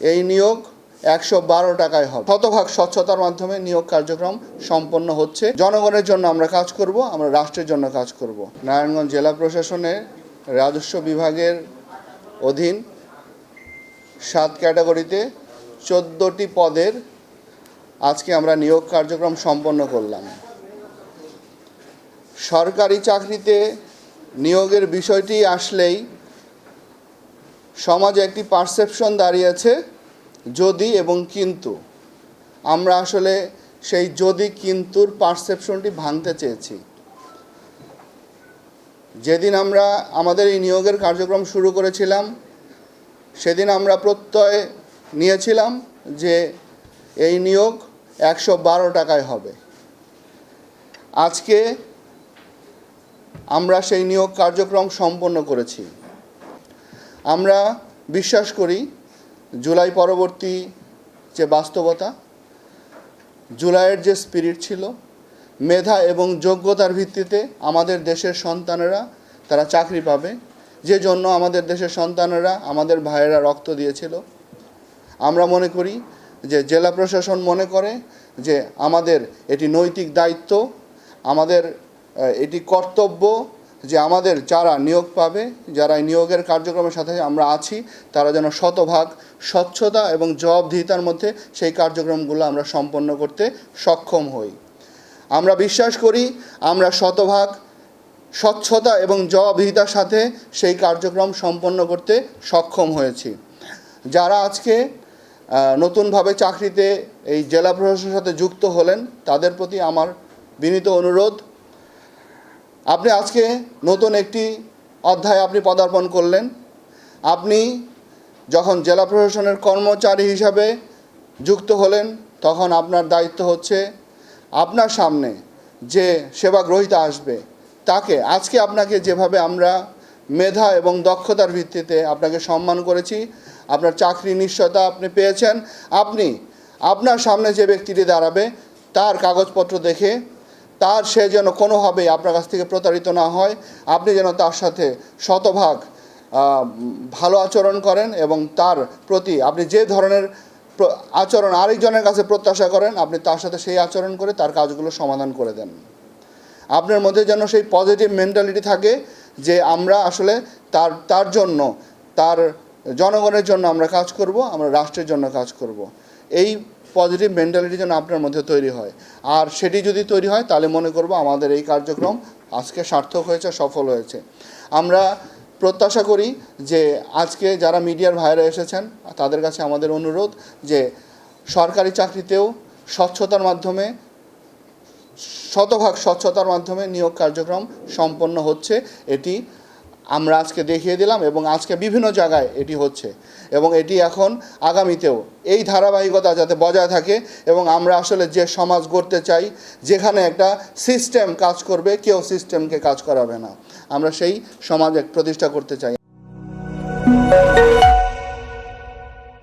এই নিয়োগ একশো বারো টাকায় হবে। শতভাগ স্বচ্ছতার মাধ্যমে নিয়োগ কার্যক্রম সম্পন্ন হচ্ছে। জনগণের জন্য আমরা কাজ করব, আমরা রাষ্ট্রের জন্য কাজ করব। নারায়ণগঞ্জ জেলা প্রশাসনের রাজস্ব বিভাগের অধীন সাত ক্যাটাগরিতে চোদ্দোটি পদের আজকে আমরা নিয়োগ কার্যক্রম সম্পন্ন করলাম। সরকারি চাকরিতে নিয়োগের বিষয়টি আসলেই সমাজে একটি পারসেপশন দাঁড়িয়েছে যদি এবং কিন্তু। আমরা আসলে সেই যদি কিন্তুর পারসেপশনটি ভাঙতে চেয়েছি। যেদিন আমরা আমাদের এই নিয়োগের কার্যক্রম শুরু করেছিলাম, সেদিন আমরা প্রত্যয় নিয়েছিলাম যে এই নিয়োগ একশো বারো টাকায় হবে। আজকে আমরা সেই নিয়োগ কার্যক্রম সম্পন্ন করেছি। আমরা বিশ্বাস করি জুলাই পরবর্তী যে বাস্তবতা, জুলাইয়ের যে স্পিরিট ছিল, মেধা এবং যোগ্যতার ভিত্তিতে আমাদের দেশের সন্তানেরা তারা চাকরি পাবে। যে জন্য আমাদের দেশের সন্তানেরা আমাদের ভাইয়েরা রক্ত দিয়েছিল। আমরা মনে করি যে জেলা প্রশাসন মনে করে যে আমাদের এটি নৈতিক দায়িত্ব, আমাদের এটি কর্তব্য যে আমাদের যারা নিয়োগ পাবে, যারা নিয়োগের কার্যক্রমের সাথে আমরা আছি, তারা যেন শতভাগ স্বচ্ছতা এবং জবাবদিহিতার মধ্যে সেই কার্যক্রমগুলো আমরা সম্পন্ন করতে সক্ষম হই। আমরা বিশ্বাস করি, আমরা শতভাগ স্বচ্ছতা এবং জবাবদিহিতার সাথে সেই কার্যক্রম সম্পন্ন করতে সক্ষম হয়েছি। যারা আজকে নতুনভাবে চাকরিতে এই জেলা প্রশাসনের সাথে যুক্ত হলেন, তাদের প্রতি আমার বিনীত অনুরোধ আপনি আজকে নতুন একটি অধ্যায় আপনি পদার্পণ করলেন। আপনি যখন জেলা প্রশাসনের কর্মচারী হিসাবে যুক্ত হলেন, তখন আপনার দায়িত্ব হচ্ছে আপনার সামনে যে সেবা গ্রহীতা আসবে, তাকে আজকে আপনাকে যেভাবে আমরা মেধা এবং দক্ষতার ভিত্তিতে আপনাকে সম্মান করেছি, আপনার চাকরি নিশ্চয়তা আপনি পেয়েছেন, আপনি আপনার সামনে যে ব্যক্তিটি দাঁড়াবে, তার কাগজপত্র দেখে তার সে যেন কোনোভাবেই আপনার কাছ থেকে প্রতারিত না হয়, আপনি যেন তার সাথে শতভাগ ভালো আচরণ করেন এবং তার প্রতি আপনি যে ধরনের আচরণ আরেকজনের কাছে প্রত্যাশা করেন, আপনি তার সাথে সেই আচরণ করে তার কাজগুলো সমাধান করে দেন। আপনার মধ্যে যেন সেই পজিটিভ মেন্টালিটি থাকে যে আমরা আসলে তার তার জন্য, তার জনগণের জন্য আমরা কাজ করব, আমরা রাষ্ট্রের জন্য কাজ করব। এই পজিটিভ মেন্টালিটি যেন আপনার মধ্যে তৈরি হয়। আর সেটি যদি তৈরি হয়, তাহলে মনে করব আমাদের এই কার্যক্রম আজকে সার্থক হয়েছে, সফল হয়েছে। আমরা প্রত্যাশা করি যে আজকে যারা মিডিয়ার ভাইরা এসেছেন, তাদের কাছে আমাদের অনুরোধ যে সরকারি চাকরিতেও স্বচ্ছতার মাধ্যমে, শতভাগ স্বচ্ছতার মাধ্যমে নিয়োগ কার্যক্রম সম্পন্ন হচ্ছে। এটি আমরা আজকে দেখিয়ে দিলাম এবং আজকে বিভিন্ন জায়গায় এটি হচ্ছে এবং এটি এখন আগামীতেও এই ধারাবাহিকতা যাতে বজায় থাকে এবং আমরা আসলে যে সমাজ গড়তে চাই, যেখানে একটা সিস্টেম কাজ করবে, কেউ সিস্টেমকে কাজ করাবে না। আমরা সেই সমাজ প্রতিষ্ঠা করতে চাই।